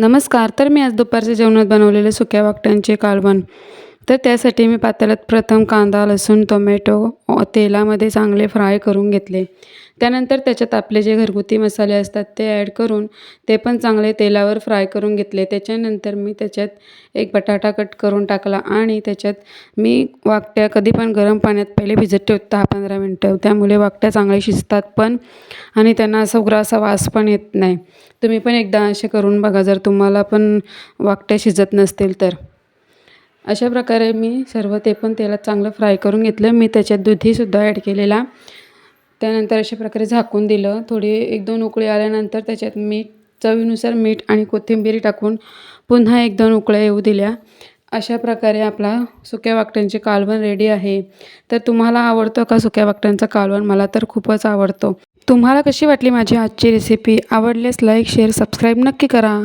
नमस्कार तर मी आज दुपारच्या जेवणात बनवलेले सुक्या वाकट्यांचे कालवण. तर त्यासाठी मी पातेल्यात प्रथम कांदा लसूण टोमॅटो तेलामध्ये चांगले फ्राय करून घेतले. त्यानंतर त्याच्यात आपले जे घरगुती मसाले असतात ते ॲड करून ते पण चांगले तेलावर फ्राय करून घेतले. त्याच्यानंतर मी त्याच्यात एक बटाटा कट करून टाकला आणि त्याच्यात मी वाकट्या कधी पण गरम पाण्यात पहिले भिजत ठेवते दहा पंधरा मिनटं. त्यामुळे वाकट्या चांगल्या शिजतात पण आणि त्यांना असं उग्र असा वास पण येत नाही. तुम्ही पण एकदा असे करून बघा जर तुम्हाला पण वाकट्या शिजत नसतील तर. अशा प्रकारे मी सर्व ते पण तेलात चांगलं फ्राय करून घेतलं. मी त्याच्यात दुधीसुद्धा ॲड केलेला. त्यानंतर अशा प्रकारे झाकून दिलं. थोडी एक दोन उकळी आल्यानंतर त्याच्यात मीठ चवीनुसार मीठ आणि कोथिंबीर टाकून पुन्हा एक दोन उकळ्या येऊ दिल्या. अशा प्रकारे आपला सुक्या वाकट्यांचे कालवण रेडी आहे. तर तुम्हाला आवडतो का सुक्या वाकट्यांचा कालवण? मला तर खूपच आवडतो. तुम्हाला कशी वाटली माझी आजची रेसिपी आवडल्यास लाईक शेअर सबस्क्राईब नक्की करा.